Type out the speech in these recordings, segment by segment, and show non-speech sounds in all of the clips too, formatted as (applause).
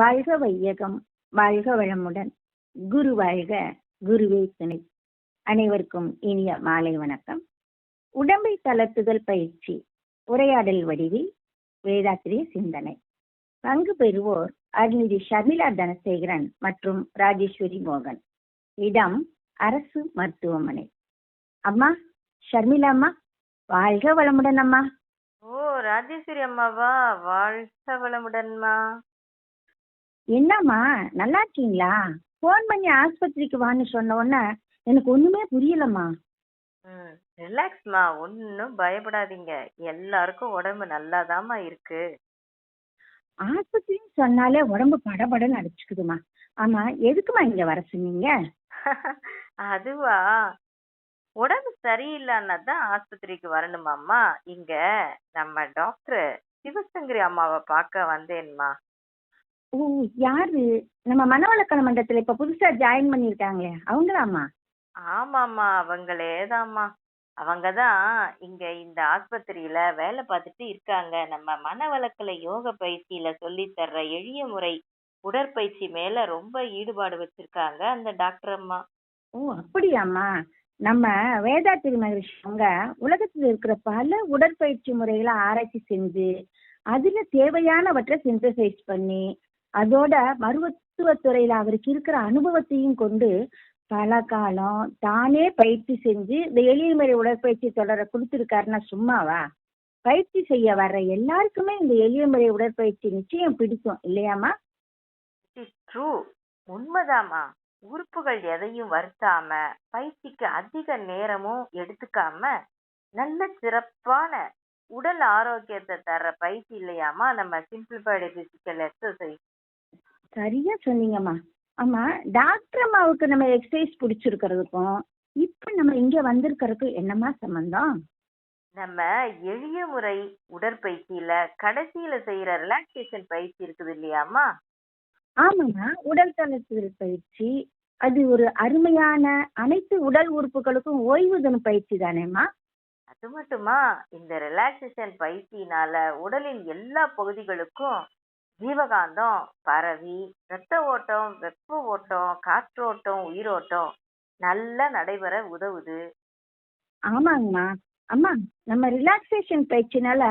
வாழ்க வையகம் வாழ்க வளமுடன். குரு வாழ்க குருவே துணை. அனைவருக்கும் இனிய மாலை வணக்கம். உடம்பை தளர்த்துதல் பயிற்சி உரையாடல் வடிவில் வேதாத்திரிய சிந்தனை. பங்கு பெறுவோர் அருள்நிதி ஷர்மிளா தனசேகரன் மற்றும் ராஜேஸ்வரி மோகன். இடம் அரசு மருத்துவமனை. அம்மா ஷர்மிளா அம்மா வாழ்க வளமுடன் அம்மா. ஓ ராஜேஸ்வரி அம்மாவா? வாழ்க வளமுடன்மா என்னம்மா நல்லா இருக்கீங்களா? ஃபோன் பண்ணி ஆஸ்பத்திரிக்கு வான்னு சொன்ன உடனே எனக்கு ஒண்ணுமே புரியலம்மா. ம் ரிலாக்ஸ்மா ஒன்றும் பயப்படாதீங்க. எல்லாருக்கும் உடம்பு நல்லாதாம்மா இருக்கு. ஆஸ்பத்திரின்னு சொன்னாலே உடம்பு படபடன்னு அடிச்சுக்குதுமா ஆமா எதுக்குமா இங்க வர சொன்னீங்க? (laughs) அதுவா? உடம்பு சரியில்லைன்னா தான் ஆஸ்பத்திரிக்கு வரணுமாம்மா? இங்க நம்ம டாக்டர் சிவசங்கரி அம்மாவை பார்க்க வந்தேன்மா. ஓ யாரு? நம்ம மனவளக்கல மண்டலத்துல இப்ப புதுசா ஜாயின் பண்ணிருக்காங்களே அவங்களாம்மா ஆமாம்மா அவங்களே தாம்மா அவங்க தான் இங்க இந்த ஆஸ்பத்திரியில வேலை பார்த்துட்டு இருக்காங்க. நம்ம மனவளக்கல யோக பயிற்சியில சொல்லி தர்ற எளிய முறை உடற்பயிற்சி மேல ரொம்ப ஈடுபாடு வச்சிருக்காங்க அந்த டாக்டர் அம்மா. ஓ அப்படியாம்மா. நம்ம வேதாத்திரி மகரிஷி அவங்க உலகத்துல இருக்கிற பல உடற்பயிற்சி முறைகளை ஆராய்ச்சி செஞ்சு அதுல தேவையானவற்றை சிந்தசைஸ் பண்ணி அதோட மருத்துவத்துறையில அவருக்கு இருக்கிற அனுபவத்தையும் கொண்டு பல காலம் தானே பயிற்சி செஞ்சு இந்த எளிய முறை உடற்பயிற்சி தொடர கொடுத்துருக்காருன்னா சும்மாவா? பயிற்சி செய்ய வர்ற எல்லாருக்குமே இந்த எளிய முறை உடற்பயிற்சி நிச்சயம் பிடிக்கும் இல்லையாமா ட்ரூ உண்மைதாம்மா. உறுப்புகள் எதையும் வருத்தாம பயிற்சிக்கு அதிக நேரமும் எடுத்துக்காம நல்ல சிறப்பான உடல் ஆரோக்கியத்தை தர்ற பயிற்சி இல்லையாமா நம்ம சிம்பிளிஃபைடு பிசிக்கல் எக்ஸசைஸ் சரியா சொன்னீங்கம்மா. ஆமா டாக்டர் அம்மாவுக்கு நம்ம எக்ஸசைஸ் பிடிச்சிருக்கிறதுக்கும் இப்ப நம்ம இங்க வந்திருக்கிறதுக்கும் என்னம்மா சம்பந்தம்? நம்ம எளிய முறை உடற்பயிற்சியில கடைசியில செய்யற ரிலாக்ஸேஷன் பயிற்சி இருக்குது இல்லையாமா ஆமாம்மா உடல் தளர்த்துதல் பயிற்சி. அது ஒரு அருமையான அனைத்து உடல் உறுப்புகளுக்கும் ஓய்வு தரும் பயிற்சி தானேம்மா? அது மட்டுமா இந்த ரிலாக்ஸேஷன் பயிற்சியினால உடலின் எல்லா பகுதிகளுக்கும் ஜீவகாந்தம் பரவி ரத்த ஓட்டம் வெப்ப ஓட்டம் காற்றோட்டம் உயிரோட்டம் நல்லா நடைபெற உதவுது. ஆமாங்கம்மா. அம்மா நம்ம ரிலாக்ஸேஷன் பயிற்சினால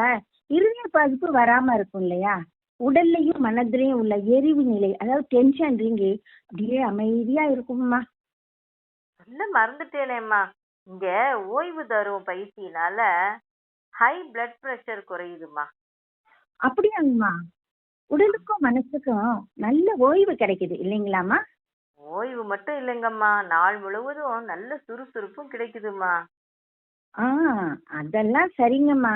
இருதய பாதிப்பு வராம இருக்கும் இல்லையா? உடல்லையும் மனதிலையும் உள்ள எரிவு நிலை அதாவது டென்ஷன் ரிங்கி அப்படியே அமைதியா இருக்கும்மா. சொல்ல மறந்துட்டேனேம்மா. இங்க ஓய்வு தரும் பயிற்சியினால ஹை பிளட் பிரஷர் குறையுதுமா அப்படியாங்கம்மா. உடலுக்கும் மனசுக்கும் நல்ல ஓய்வு கிடைக்குது இல்லைங்களாம்மா? ஓய்வு மட்டும் இல்லைங்கம்மா. நாள் முழுவதும் நல்ல சுறுசுறுப்பும் கிடைக்குதுமா ஆ அதெல்லாம் சரிங்கம்மா.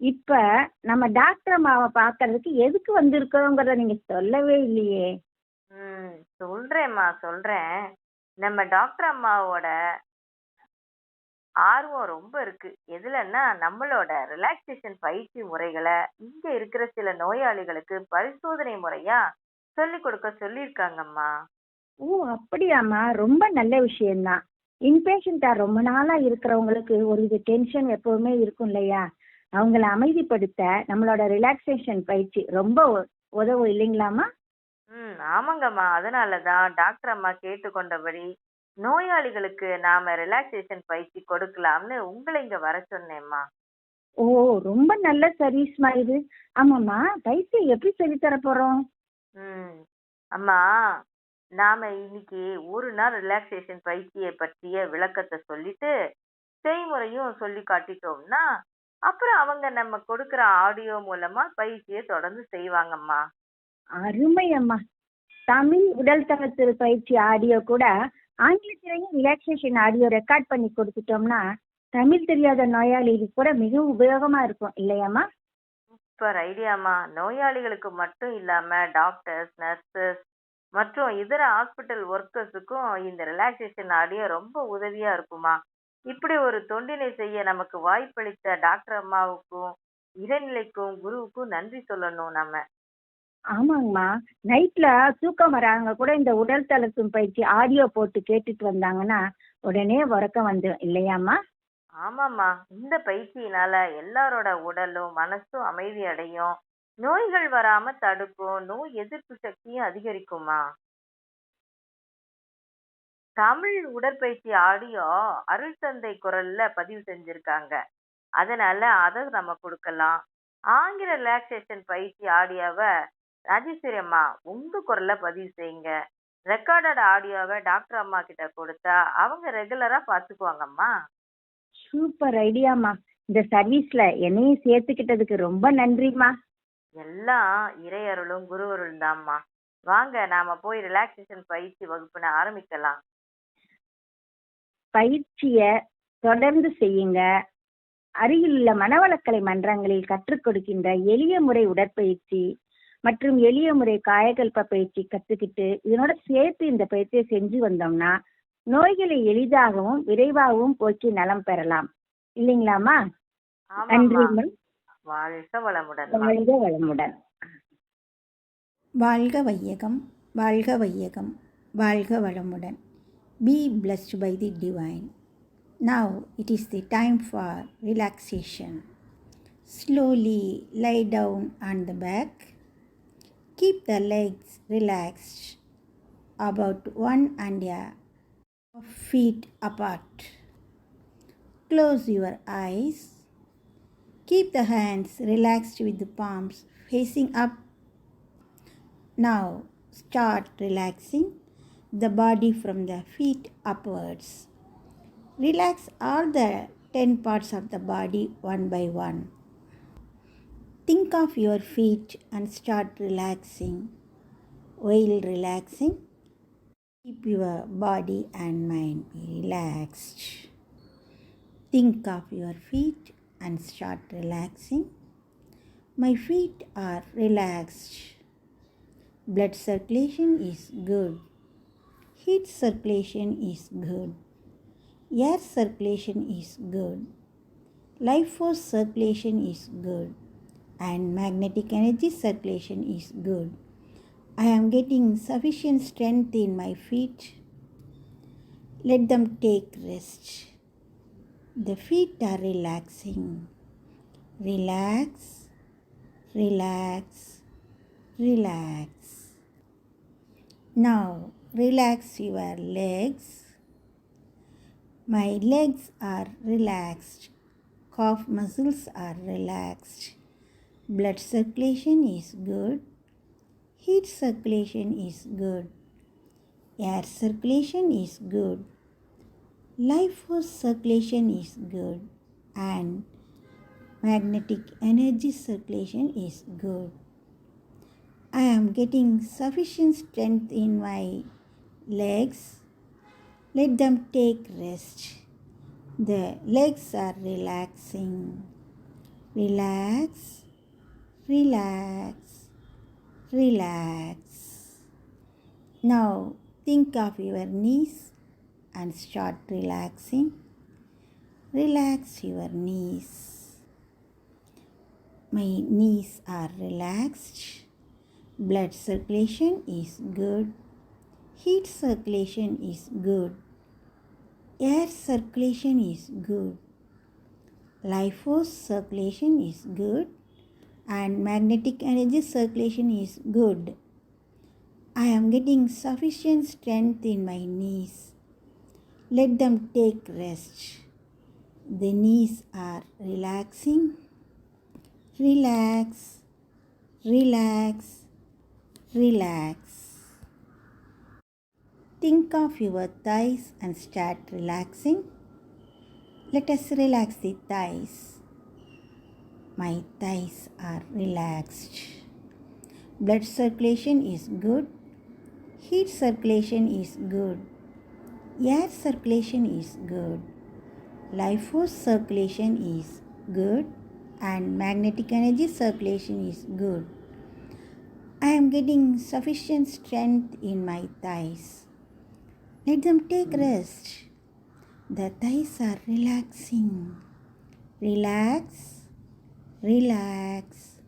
இப்ப நம்ம டாக்டர் அம்மாவை பார்க்கறதுக்கு எதுக்கு வந்திருக்கிறோங்கிறத நீங்க சொல்லவே இல்லையே. ம் சொல்றேம்மா சொல்றேன். நம்ம டாக்டர் அம்மாவோட ஆர்வம் ரொம்ப இருக்கு. எதுலன்னா நம்மளோட ரிலாக்ஸேஷன் பயிற்சி முறைகளை இங்க இருக்கிற சில நோயாளிகளுக்கு பரிசோதனை முறையா சொல்லி கொடுக்க சொல்லியிருக்காங்கம்மா. ஓ அப்படியாம்மா. ரொம்ப நல்ல விஷயம்தான். இன்பேஷண்டா ரொம்ப நாளா இருக்கிறவங்களுக்கு ஒரு இது டென்ஷன் எப்பவுமே இருக்கும் இல்லையா? அவங்கள அமைதிப்படுத்த நம்மளோட ரிலாக்ஸேஷன் பயிற்சி ரொம்ப உ- உதவும் இல்லைங்களாம்மா? ம் ஆமாங்கம்மா. அதனால தான் டாக்டர் அம்மா கேட்டுக்கொண்டபடி நோயாளிகளுக்கு நாம ரிலாக்ஸேஷன் பயிற்சி கொடுக்கலாம்னு உங்களை இங்க வர சொன்னேம்மா. ஓ ரொம்ப நல்ல சர்வீஸ்மா இது. ஆமாம்மா பயிற்சி எப்படி சொல்லித் தர போறோம்? ம் அம்மா நாம இன்னைக்கு ஒரு நாள் ரிலாக்ஸேஷன் பயிற்சியை பற்றிய விளக்கத்தை சொல்லிட்டு செய்முறையும் சொல்லி காட்டிட்டோம்னா அப்புறம் அவங்க நம்ம கொடுக்கிற ஆடியோ மூலமா பயிற்சியை தொடர்ந்து செய்வாங்கம்மா. அருமை அம்மா. தமிழ் உடல் தளர்த்து பயிற்சி ஆடியோ கூட ஆங்கிலத்திலையும் ரிலாக்ஸேஷன் ஆடியோ ரெக்கார்ட் பண்ணி கொடுத்துட்டோம்னா தமிழ் தெரியாத நோயாளிகளுக்கு கூட மிகவும் உபயோகமா இருக்கும் இல்லையாம்மா? சூப்பர் ஐடியாம்மா நோயாளிகளுக்கு மட்டும் இல்லாம டாக்டர்ஸ் நர்சஸ் மற்றும் இதர ஹாஸ்பிட்டல் ஒர்க்கர்ஸுக்கும் இந்த ரிலாக்ஸேஷன் ஆடியோ ரொம்ப உதவியா இருக்குமா இப்படி ஒரு தொண்டினை செய்ய நமக்கு வாய்ப்பளித்த டாக்டர் அம்மாவுக்கும் இடைநிலைக்கும் குருவுக்கும் நன்றி சொல்லணும் நம்ம. ஆமாங்கம்மா. நைட்ல தூக்கம் வராங்க கூட இந்த உடல் தளர்த்தும் பயிற்சி ஆடியோ போட்டு கேட்டுட்டு வந்தாங்கன்னா உடனே உறக்கம் வந்துடும் இல்லையாம்மா? ஆமாம்மா. இந்த பயிற்சியினால எல்லாரோட உடலும் மனசும் அமைதி அடையும். நோய்கள் வராம தடுக்கும். நோய் எதிர்ப்பு சக்தியும் அதிகரிக்குமா தமிழ் உடற்பயிற்சி ஆடியோ அருள் தந்தை குரல்ல பதிவு செஞ்சிருக்காங்க. அதனால அதை நம்ம கொடுக்கலாம். ஆங்கில ரிலாக்ஸேஷன் பயிற்சி ஆடியோவை ராஜேஸ்வரி அம்மா உங்க குரல்ல பதிவு செய்யுங்க. ரெக்கார்டட் ஆடியோவை டாக்டர் அம்மா கிட்ட கொடுத்தா அவங்க ரெகுலரா பாத்துக்குவாங்கம்மா. சூப்பர் ஐடியாம்மா இந்த சர்வீஸ்ல என்னையும் சேர்த்துக்கிட்டதுக்கு ரொம்ப நன்றிம்மா. எல்லாம் இறையருளும் குருவருளும் தாம்மா வாங்க நாம போய் ரிலாக்ஸேஷன் பயிற்சி வகுப்புன ஆரம்பிக்கலாம். பயிற்சிய தொடர்ந்து செய்யுங்க. அருகிலுள்ள மனவளக்கலை மன்றங்களில் கற்றுக் கொடுக்கின்ற எளிய முறை உடற்பயிற்சி மற்றும் எளிய முறை காயகல்ப பயிற்சி கத்துக்கிட்டு இதனோட சேர்த்து இந்த பயிற்சியை செஞ்சு வந்தோம்னா நோய்களை எளிதாகவும் விரைவாகவும் போக்கி நலம் பெறலாம். இல்லைங்களாமா நன்றி வாழ்க வளமுடன் வாழ்க வையகம் வாழ்க வையகம் வாழ்க வளமுடன். Be blessed by the divine now it is the time for relaxation slowly lie down on the back keep the legs relaxed about one and a half feet apart close your eyes keep the hands relaxed with the palms facing up now start relaxing the body from the feet upwards. Relax all the 10 parts of the body one by one. Think of your feet and start relaxing. While relaxing, keep your body and mind relaxed. Think of your feet and start relaxing. My feet are relaxed. Blood circulation is good. Heat circulation is good. Air circulation is good. Life force circulation is good. And magnetic energy circulation is good. I am getting sufficient strength in my feet. Let them take rest. The feet are relaxing. Relax, relax, relax. Now relax your legs. My legs are relaxed. Calf muscles are relaxed. Blood circulation is good. Heat circulation is good. Air circulation is good. Life force circulation is good. And magnetic energy circulation is good. I am getting sufficient strength in my legs. Let them take rest. The legs are relaxing. Relax, relax, relax. Now think of your knees and start relaxing. Relax your knees. My knees are relaxed. Blood circulation is good. Heat circulation is good. Air circulation is good. Force circulation is good. And magnetic energy circulation is good. I am getting sufficient strength in my knees. Let them take rest. The knees are relaxing. Relax, relax, relax. Think of your thighs and start relaxing. Let us relax the thighs. My thighs are relaxed. Blood circulation is good. Heat circulation is good. Air circulation is good. Life force circulation is good. And magnetic energy circulation is good. I am getting sufficient strength in my thighs. Let them take rest. The thighs are relaxing. Relax, relax,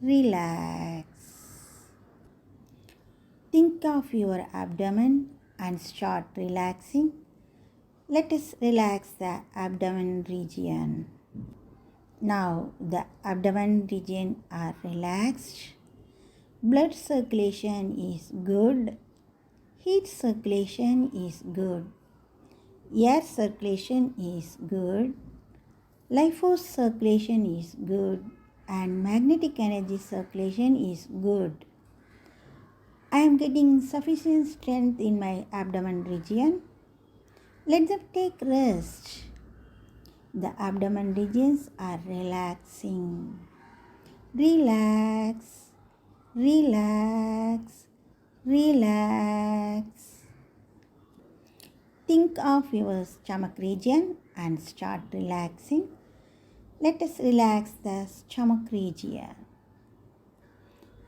relax. Think of your abdomen and start relaxing. Let us relax the abdomen region. Now the abdomen region are relaxed. Blood circulation is good. Heat circulation is good. Air circulation is good. Life force circulation is good. And magnetic energy circulation is good. I am getting sufficient strength in my abdomen region. Let them take rest. The abdomen regions are relaxing. Relax, relax, relax. Think of your stomach region and start relaxing. Let us relax the stomach region.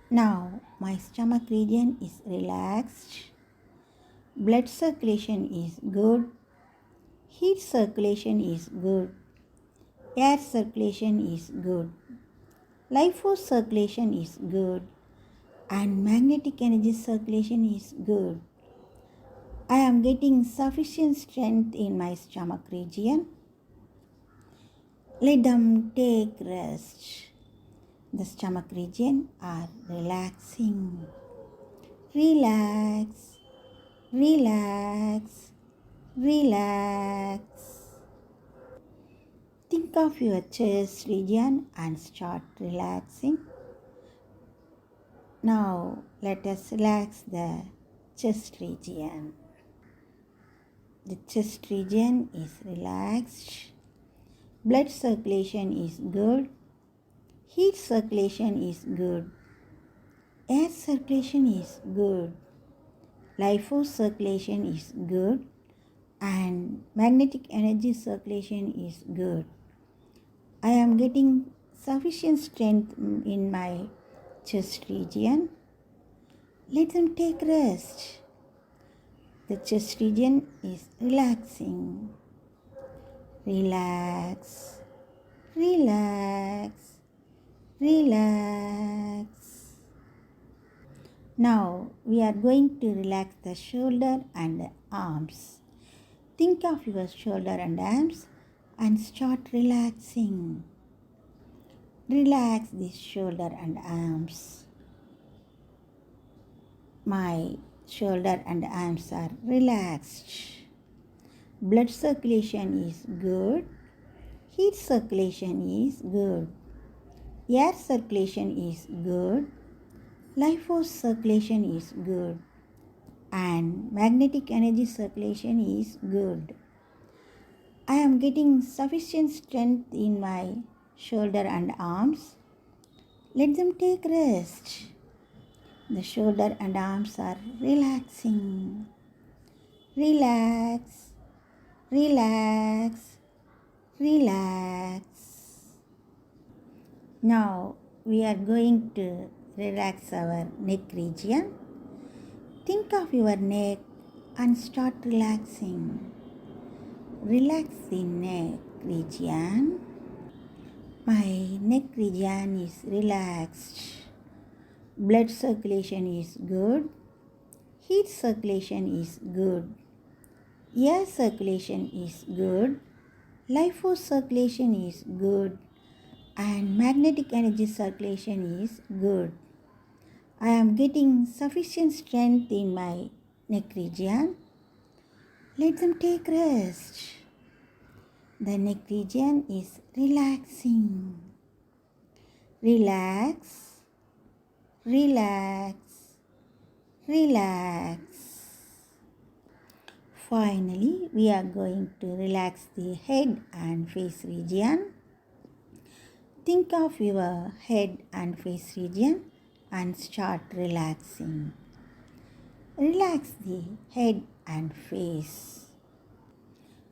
Now my stomach region is relaxed. Blood circulation is good. Heat circulation is good. Air circulation is good. Life force circulation is good. And magnetic energy circulation is good. I am getting sufficient strength in my stomach region. Let them take rest. The stomach region are relaxing. Relax, relax, relax. Think of your chest region and start relaxing. Now let us relax the chest region. The chest region is relaxed. Blood circulation is good. Heat circulation is good. Air circulation is good. Life circulation is good. And magnetic energy circulation is good. I am getting sufficient strength in my chest region. Let them take rest. The chest region is relaxing. Relax, relax, relax. Now we are going to relax the shoulder and arms. Think of your shoulder and arms and start relaxing. Relax this shoulder and arms. My shoulder and arms are relaxed. Blood circulation is good. Heat circulation is good. Air circulation is good. Life force circulation is good. And magnetic energy circulation is good. I am getting sufficient strength in my shoulder and arms. Let them take rest. The shoulder and arms are relaxing. Relax, relax, relax. Now we are going to relax our neck region. Think of your neck and start relaxing. Relax the neck region. My neck region is relaxed. Blood circulation is good. Heat circulation is good. Air circulation is good. Life force circulation is good. And magnetic energy circulation is good. I am getting sufficient strength in my neck region. Let them take rest. The neck region is relaxing. Relax, relax, relax. Finally, we are going to relax the head and face region. Think of your head and face region and start relaxing. Relax the head and face.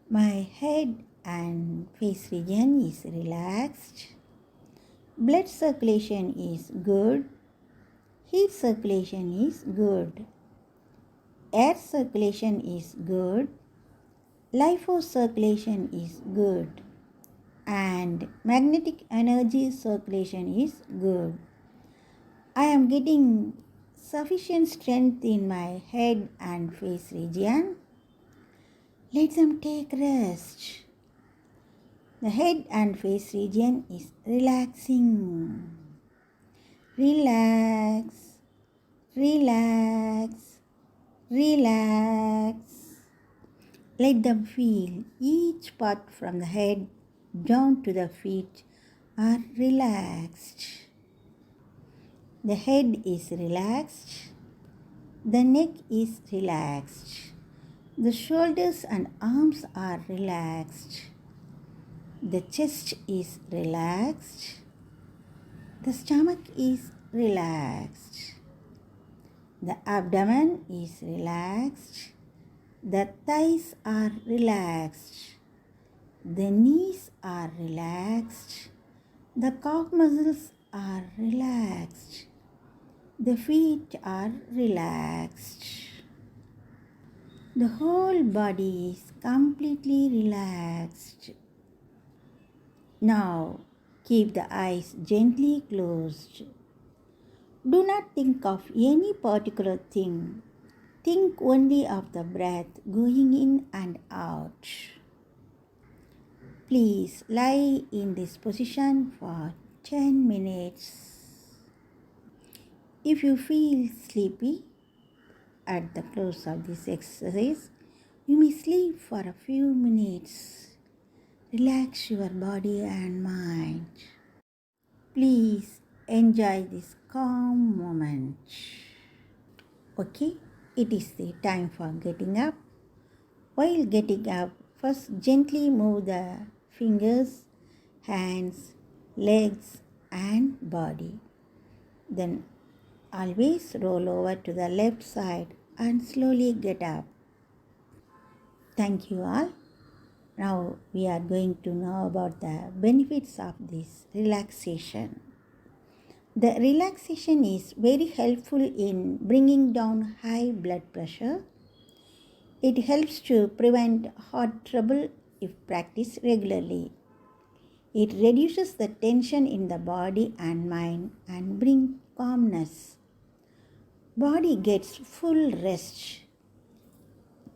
My head and face region is relaxed. Blood circulation is good. Heat circulation is good. Air circulation is good. Life force circulation is good. And magnetic energy circulation is good. I am getting sufficient strength in my head and face region. Let them take rest. The head and face region is relaxing. Relax, relax, relax. Let them feel each part from the head down to the feet are relaxed. The head is relaxed. The neck is relaxed. The shoulders and arms are relaxed. The chest is relaxed. The stomach is relaxed. The abdomen is relaxed. The thighs are relaxed. The knees are relaxed. The calf muscles are relaxed. The feet are relaxed. The whole body is completely relaxed. Now keep the eyes gently closed. Do not think of any particular thing. Think only of the breath going in and out. Please lie in this position for 10 minutes. If you feel sleepy at the close of this exercise, you may sleep for a few minutes. Relax your body and mind. Please enjoy this calm moment. Okay, it is the time for getting up. While getting up, first gently move the fingers, hands, legs, and body. Then always roll over to the left side and slowly get up. Thank you all. Now we are going to know about the benefits of this relaxation. The relaxation is very helpful in bringing down high blood pressure. It helps to prevent heart trouble if practiced regularly. It reduces the tension in the body and mind and bring calmness. Body gets full rest.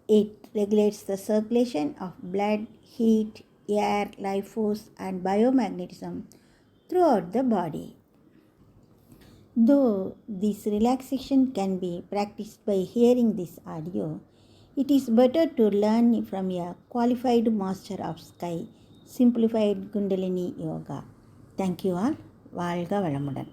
It regulates the circulation of blood, heat, air, life force, and biomagnetism throughout the body. Though this relaxation can be practiced by hearing this audio, it is better to learn from a qualified master of sky, simplified Kundalini Yoga. Thank you all. வாழ்க வளமுடன்